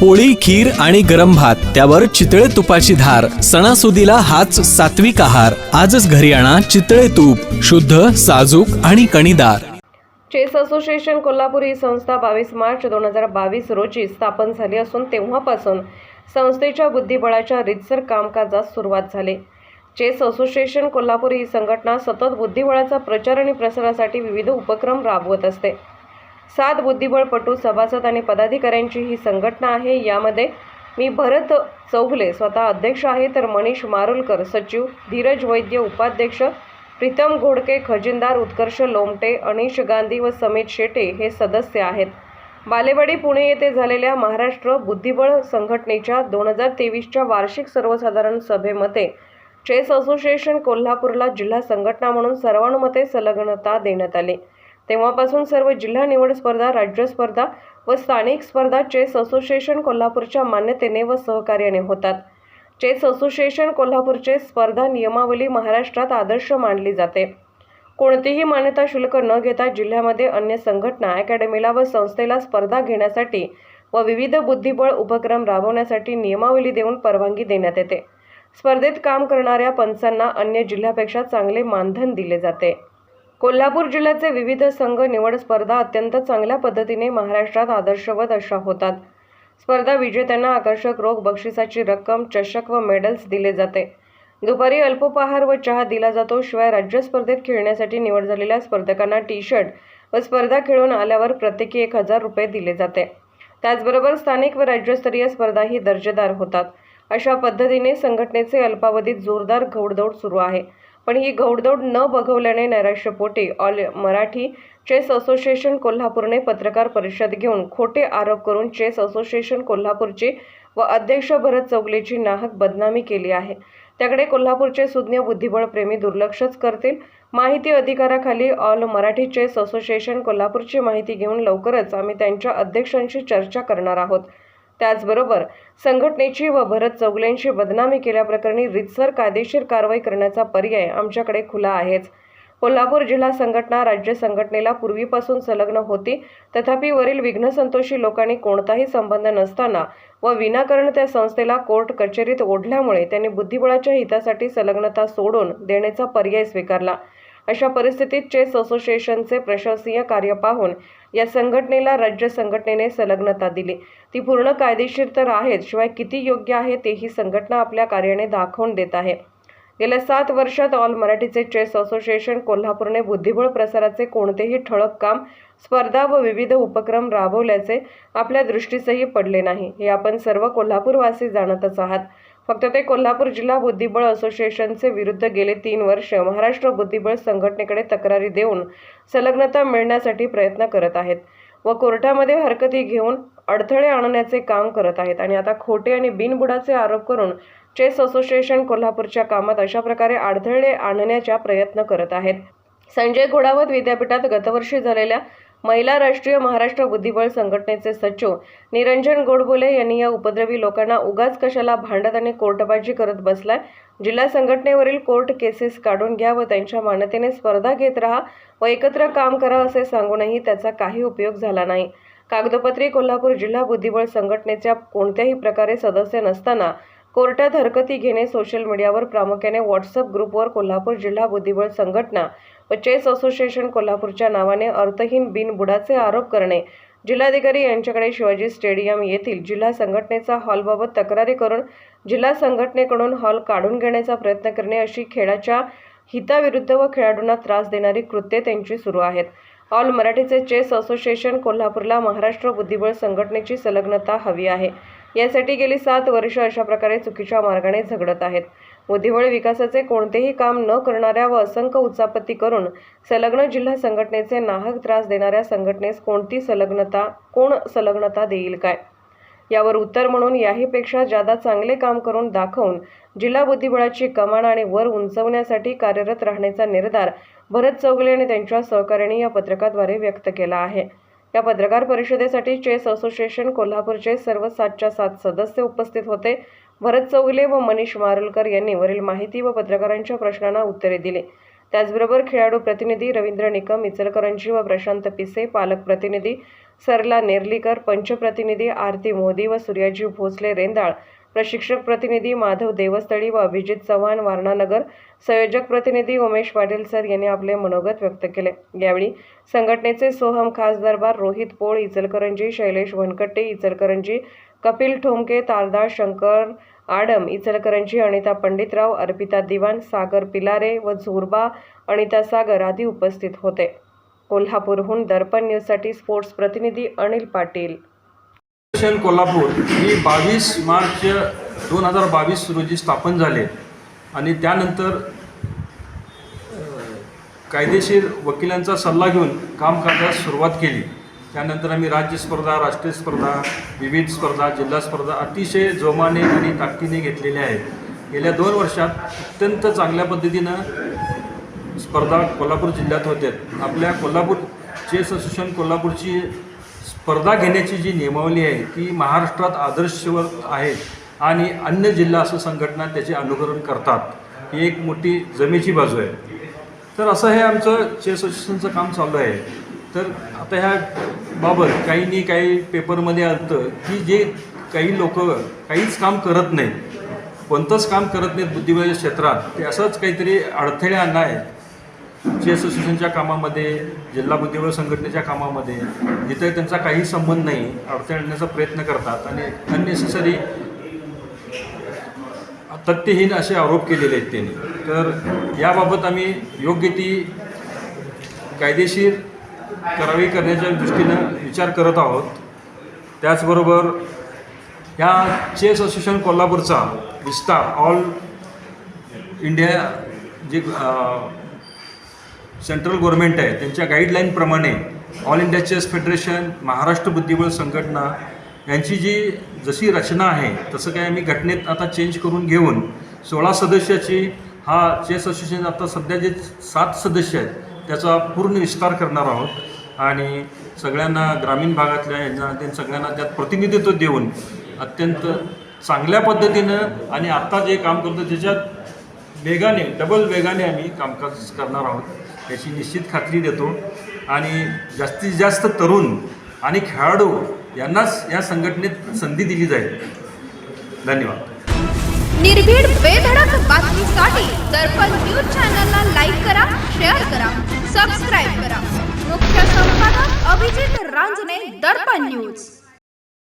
पोळी खीर आणि गरम भात त्यावर चितळे तुपाची धार सणासुदीला हाच सात्विक आहार. आजच घरी आणा चितळे तूप शुद्ध साजूक आणि कणीदार. चेस असोसिएशन कोल्हापूर ही संस्था बावीस मार्च दोन हजार बावीस रोजी स्थापन झाली असून तेव्हापासून संस्थेच्या बुद्धिबळाच्या रितसर कामकाजास सुरुवात झाली. चेस असोसिएशन कोल्हापूर ही संघटना सतत बुद्धिबळाचा प्रचार आणि प्रसारासाठी विविध उपक्रम राबवत असते. सात बुद्धिबळपटू सभासद आणि पदाधिकाऱ्यांची ही संघटना आहे. यामध्ये मी भरत चौगले स्वतः अध्यक्ष आहे तर मनीष मारुलकर सचिव धीरज वैद्य उपाध्यक्ष प्रीतम घोडके खजिनदार उत्कर्ष लोमटे अनिश गांधी व समित शेटे हे सदस्य आहेत. बालेवाडी पुणे येथे झालेल्या महाराष्ट्र बुद्धिबळ संघटनेच्या दोन हजार तेवीसच्या वार्षिक सर्वसाधारण सभेमध्ये चेस असोसिएशन कोल्हापूरला जिल्हा संघटना म्हणून सर्वानुमते संलग्नता देण्यात आली. तेव्हापासून सर्व जिल्हा निवड स्पर्धा राज्य स्पर्धा व स्थानिक स्पर्धा चेस असोसिएशन कोल्हापूरच्या मान्यतेने व सहकार्याने होतात. चेस असोसिएशन कोल्हापूरचे स्पर्धा नियमावली महाराष्ट्रात आदर्श मानली जाते. कोणतीही मान्यता शुल्क न घेता जिल्ह्यामध्ये अन्य संघटना अकॅडमीला व संस्थेला स्पर्धा घेण्यासाठी व विविध बुद्धिबळ उपक्रम राबवण्यासाठी नियमावली देऊन परवानगी देण्यात येते. स्पर्धेत काम करणाऱ्या पंचांना अन्य जिल्ह्यापेक्षा चांगले मानधन दिले जाते. कोल्हापूर जिल्ह्याचे विविध संघ निवड स्पर्धा अत्यंत चांगल्या पद्धतीने महाराष्ट्रात आदर्शवत अशा होतात. स्पर्धा विजेत्यांना आकर्षक रोख बक्षिसाची रक्कम चषक व मेडल्स दिले जाते. दुपारी अल्पोपहार व चहा दिला जातो शिवाय राज्य स्पर्धेत खेळण्यासाठी निवड झालेल्या स्पर्धकांना टी शर्ट व स्पर्धा खेळून आल्यावर प्रत्येकी एक हजार रुपये दिले जाते. त्याचबरोबर स्थानिक व राज्यस्तरीय स्पर्धाही दर्जेदार होतात. अशा पद्धतीने संघटनेचे अल्पावधीत जोरदार घौडदौड सुरू आहे. पण ही घौडदौड न बघवल्याने नैराश्यपोटी ऑल मराठी चेस असोसिएशन कोल्हापूरने पत्रकार परिषद घेऊन खोटे आरोप करून चेस असोसिएशन कोल्हापूरची व अध्यक्ष भरत चौगलेची नाहक बदनामी केली आहे. त्याकडे कोल्हापूरचे सुज्ञ बुद्धिबळप्रेमी दुर्लक्षच करतील. माहिती अधिकाराखाली ऑल मराठी चेस असोसिएशन कोल्हापूरची माहिती घेऊन लवकरच आम्ही त्यांच्या अध्यक्षांशी चर्चा करणार आहोत. त्याचबरोबर संघटनेची व भरत चौगलेंची बदनामी केल्याप्रकरणी रितसर कायदेशीर कारवाई करण्याचा पर्याय आमच्याकडे खुला आहेच. कोल्हापूर जिल्हा संघटना राज्य संघटनेला पूर्वीपासून संलग्न होती. तथापि वरील विघ्नसंतोषी लोकांनी कोणताही संबंध नसताना व विनाकारण त्या संस्थेला कोर्ट कचेरीत ओढल्यामुळे त्यांनी बुद्धिबळाच्या हितासाठी संलग्नता सोडून देण्याचा पर्याय स्वीकारला. अशा परिस्थितीत चेस असोसिएशनचे प्रशासकीय कार्य पाहून या संघटनेला राज्य संघटनेने संलग्नता दिली. ती पूर्ण कायदेशीर तर आहेच शिवाय किती योग्य आहे तेही संघटना आपल्या कार्याने दाखवून देत आहे. गेल्या सात वर्षात ऑल मराठीचे चेस असोसिएशन कोल्हापूरने बुद्धिबळ प्रसाराचे कोणतेही ठळक काम स्पर्धा व विविध उपक्रम राबवल्याचे आपल्या दृष्टीसही पडले नाही. हे आपण सर्व कोल्हापूरवासी जाणतच आहात. फक्त ते कोल्हापूर जिल्हा बुद्धिबळ असोसिएशनचे विरुद्ध गेले तीन वर्ष महाराष्ट्र बुद्धिबळ संघटनेकडे तक्रारी देऊन संलग्नता मिळण्यासाठी प्रयत्न करत आहेत व कोर्टामध्ये हरकती घेऊन अडथळे आणण्याचे काम करत आहेत. आणि आता खोटे आणि बिनबुडाचे आरोप करून चेस असोसिएशन कोल्हापूरच्या कामात अशा प्रकारे अडथळे आणण्याचा प्रयत्न करत आहेत. संजय घोडावत विद्यापीठात गतवर्षी झालेल्या महिला राष्ट्रीय महाराष्ट्र बुद्धिबळ संघटनेचे सचिव निरंजन गोडबोले यांनी या उपद्रवी लोकांना उगाच कशाला भांडत आणि कोर्टबाजी करत बसलाय? जिल्हा संघटनेवरील कोर्ट केसेस काढून घ्या व त्यांच्या मान्यतेने स्पर्धा घेत राहा व एकत्र काम करा असे सांगूनही त्याचा काही उपयोग झाला नाही. कागदोपत्री कोल्हापूर जिल्हा बुद्धिबळ संघटनेच्या कोणत्याही प्रकारे सदस्य नसताना कोर्टात हरकती घेणे सोशल मीडियावर प्रामुख्याने व्हॉट्सअप ग्रुपवर कोल्हापूर जिल्हा बुद्धिबळ संघटना व चेस असोसिएशन कोल्हापूरच्या नावाने अर्थहीन बिनबुडाचे आरोप करणे. जिल्हाधिकारी यांच्याकडे शिवाजी स्टेडियम येथील जिल्हा संघटनेचा हॉलबाबत तक्रारी करून जिल्हा संघटनेकडून हॉल काढून घेण्याचा प्रयत्न करणे अशी खेळाच्या हिताविरुद्ध व खेळाडूंना त्रास देणारी कृत्ये त्यांची सुरू आहेत. ऑल मराठीचे चेस असोसिएशन कोल्हापूरला महाराष्ट्र बुद्धिबळ संघटनेची संलग्नता हवी आहे. यासाठी गेली सात वर्ष अशा प्रकारे चुकीच्या मार्गाने झगडत आहेत. बुद्धिबळ विकासाचे कोणतेही काम न करणाऱ्या व असंख्य उचापत्ती करून संलग्न जिल्हा संघटनेचे नाहक त्रास देणाऱ्या संघटनेस कोणती संलग्नता कोण संलग्नता देईल काय? यावर उत्तर म्हणून याहीपेक्षा जादा चांगले काम करून दाखवून जिल्हा बुद्धिबळाची कमान आणि वर उंचवण्यासाठी कार्यरत राहण्याचा निर्धार भरत चौगले आणि त्यांच्या सहकाऱ्यांनी या पत्रकाद्वारे व्यक्त केला आहे. या पत्रकार परिषदेसाठी चेस असोसिएशन कोल्हापूरचे सर्व सातच्या सात सदस्य उपस्थित होते. भरत चौगले व मनीष मारुलकर यांनी वरील माहिती व पत्रकारांच्या प्रश्नांना उत्तरे दिली. त्याचबरोबर खेळाडू प्रतिनिधी रवींद्र निकम इचलकरंजी व प्रशांत पिसे पालक प्रतिनिधी सरला नेर्लीकर पंचप्रतिनिधी आरती मोदी व सूर्याजी भोसले रेंदाळ प्रशिक्षक प्रतिनिधी माधव देवस्थळी व अभिजित चव्हाण वारणानगर संयोजक प्रतिनिधी उमेश पाटील सर यांनी आपले मनोगत व्यक्त केले. यावेळी संघटनेचे सोहम खास दरबार रोहित पोळ इचलकरंजी शैलेश वनकट्टे इचलकरंजी कपिल ठोमके तारदाळ शंकर आडम इचलकरंजी अनिता पंडितराव अर्पिता दिवाण सागर पिलारे व झुरबा अनिता सागर आदी उपस्थित होते. कोल्हापूरहून दर्पण न्यूजसाठी स्पोर्ट्स प्रतिनिधी अनिल पाटील. स्टेशन कोल्हापूर ही बावीस मार्च दोन हजार बावीस रोजी स्थापन झाले. आणि त्यानंतर कायदेशीर वकिलांचा सल्ला घेऊन काम करण्यास सुरुवात केली. त्यानंतर आम्ही राज्य स्पर्धा राष्ट्रीय स्पर्धा विविध स्पर्धा जिल्हा स्पर्धा अतिशय जोमाने आणि ताकदीने घेतलेल्या आहेत. गेल्या दोन वर्षात अत्यंत चांगल्या पद्धतीनं स्पर्धा कोल्हापूर जिल्ह्यात होत्यात आपल्या कोल्हापूर चेस असोसिएशन कोल्हापूरची स्पर्धा घेण्याची जी नियमावली आहे ती महाराष्ट्रात आदर्शवर आहे आणि अन्य जिल्हा असं संघटना त्याचे अनुकरण करतात ही एक मोठी जमेची बाजू आहे. तर असं हे आमचं चेस असोसिएशनचं काम चालू आहे. तर आता ह्या बाबत काहींनी काही पेपरमध्ये आलं की जे काही लोक काहीच काम करत नाहीत कोणतंच काम करत नाहीत बुद्धिबळाच्या क्षेत्रात ते असंच काहीतरी अडथळे आणणं आहे चेस असोसिएशनच्या कामामध्ये जिल्हा बुद्धिबळ संघटनेच्या कामामध्ये जिथे त्यांचा काही संबंध नाही अडथळे आणण्याचा प्रयत्न करतात आणि अननेसेसरी तथ्यहीन असे आरोप केलेले आहेत त्यांनी. तर याबाबत आम्ही योग्य ती कायदेशीर कारवाई करण्याच्या दृष्टीनं विचार करत आहोत. त्याचबरोबर ह्या चेस असोसिएशन कोल्हापूरचा विस्तार ऑल इंडिया जे सेंट्रल गव्हर्नमेंट आहे त्यांच्या गाईडलाईनप्रमाणे all India chess federation Maharashtra बुद्धिबळ संघटना यांची जी जशी रचना आहे तसं काय आम्ही घटनेत आता चेंज करून घेऊन सोळा सदस्याची हा चेस असोसिएशन आता सध्या जे सात सदस्य आहेत त्याचा पूर्ण विस्तार करणार आहोत. आणि सगळ्यांना ग्रामीण भागातल्या यांना ते सगळ्यांना त्यात प्रतिनिधित्व देऊन अत्यंत चांगल्या पद्धतीनं आणि आत्ता जे काम करतो त्याच्यात वेगाने डबल वेगाने आम्ही कामकाज करणार आहोत. याची निश्चित खात्री देतो. आणि जास्तीत जास्त तरुण आणि खेळाडू यांनाच या संघटनेत संधी दिली जाईल. धन्यवाद. निर्भीड बेधडक बातमीसाठी दर्पण न्यूज चॅनलला लाईक करा शेअर करा सबस्क्राईब करा. मुख्य संपादक अभिजित रांजणे दर्पण न्यूज.